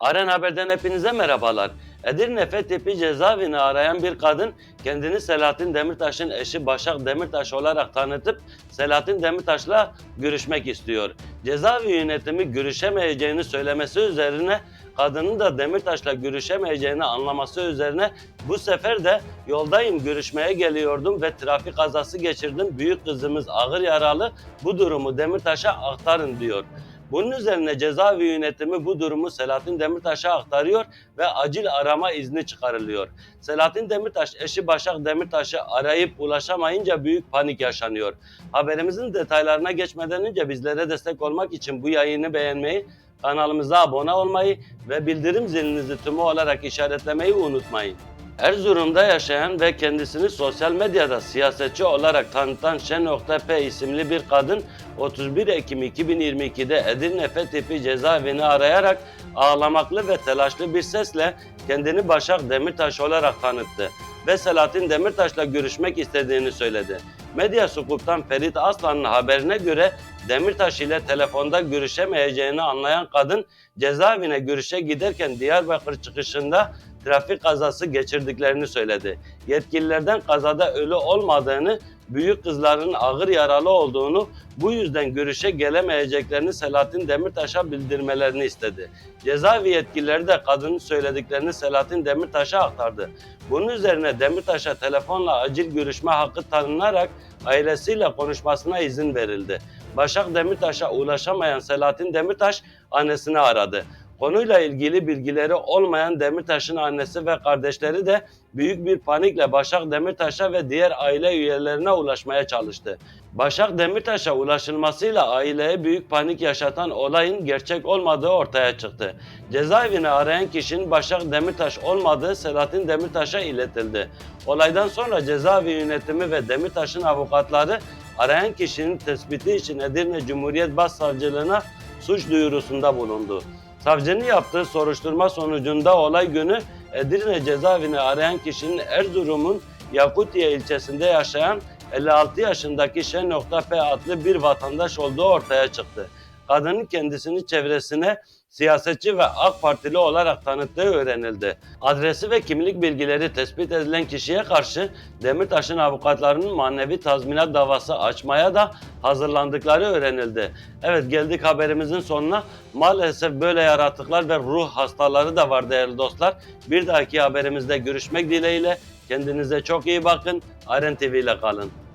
Aren Haber'den hepinize merhabalar. Edirne Fethiye'pi cezaevini arayan bir kadın kendini Selahattin Demirtaş'ın eşi Başak Demirtaş olarak tanıtıp Selahattin Demirtaş'la görüşmek istiyor. Cezaevi yönetimi görüşemeyeceğini söylemesi üzerine kadının da Demirtaş'la görüşemeyeceğini anlaması üzerine bu sefer de yoldayım görüşmeye geliyordum ve trafik kazası geçirdim. Büyük kızımız ağır yaralı. Bu durumu Demirtaş'a aktarın diyor. Bunun üzerine cezaevi yönetimi bu durumu Selahattin Demirtaş'a aktarıyor ve acil arama izni çıkarılıyor. Selahattin Demirtaş eşi Başak Demirtaş'ı arayıp ulaşamayınca büyük panik yaşanıyor. Haberimizin detaylarına geçmeden önce bizlere destek olmak için bu yayını beğenmeyi, kanalımıza abone olmayı ve bildirim zilinizi tümü olarak işaretlemeyi unutmayın. Erzurum'da yaşayan ve kendisini sosyal medyada siyasetçi olarak tanıtan Şen.P isimli bir kadın 31 Ekim 2022'de Edirne Fethiye cezaevini arayarak ağlamaklı ve telaşlı bir sesle kendini Başak Demirtaş olarak tanıttı ve Selahattin Demirtaş'la görüşmek istediğini söyledi. Medya Sukup'tan Ferit Aslan'ın haberine göre Demirtaş ile telefonda görüşemeyeceğini anlayan kadın cezaevine görüşe giderken Diyarbakır çıkışında trafik kazası geçirdiklerini söyledi. Yetkililerden kazada ölü olmadığını, büyük kızların ağır yaralı olduğunu, bu yüzden görüşe gelemeyeceklerini Selahattin Demirtaş'a bildirmelerini istedi. Cezaevi yetkilileri de kadının söylediklerini Selahattin Demirtaş'a aktardı. Bunun üzerine Demirtaş'a telefonla acil görüşme hakkı tanınarak ailesiyle konuşmasına izin verildi. Başak Demirtaş'a ulaşamayan Selahattin Demirtaş annesini aradı. Konuyla ilgili bilgileri olmayan Demirtaş'ın annesi ve kardeşleri de büyük bir panikle Başak Demirtaş'a ve diğer aile üyelerine ulaşmaya çalıştı. Başak Demirtaş'a ulaşılmasıyla aileye büyük panik yaşatan olayın gerçek olmadığı ortaya çıktı. Cezaevini arayan kişinin Başak Demirtaş olmadığı Selahattin Demirtaş'a iletildi. Olaydan sonra cezaevi yönetimi ve Demirtaş'ın avukatları arayan kişinin tespiti için Edirne Cumhuriyet Başsavcılığına suç duyurusunda bulundu. Savcının yaptığı soruşturma sonucunda olay günü Edirne cezaevini arayan kişinin Erzurum'un Yakutiye ilçesinde yaşayan 56 yaşındaki Şen.P adlı bir vatandaş olduğu ortaya çıktı. Kadının kendisini çevresine siyasetçi ve AK Partili olarak tanıttığı öğrenildi. Adresi ve kimlik bilgileri tespit edilen kişiye karşı Demirtaş'ın avukatlarının manevi tazminat davası açmaya da hazırlandıkları öğrenildi. Evet geldik haberimizin sonuna. Maalesef böyle yaratıklar ve ruh hastaları da var değerli dostlar. Bir dahaki haberimizde görüşmek dileğiyle. Kendinize çok iyi bakın. Aren TV ile kalın.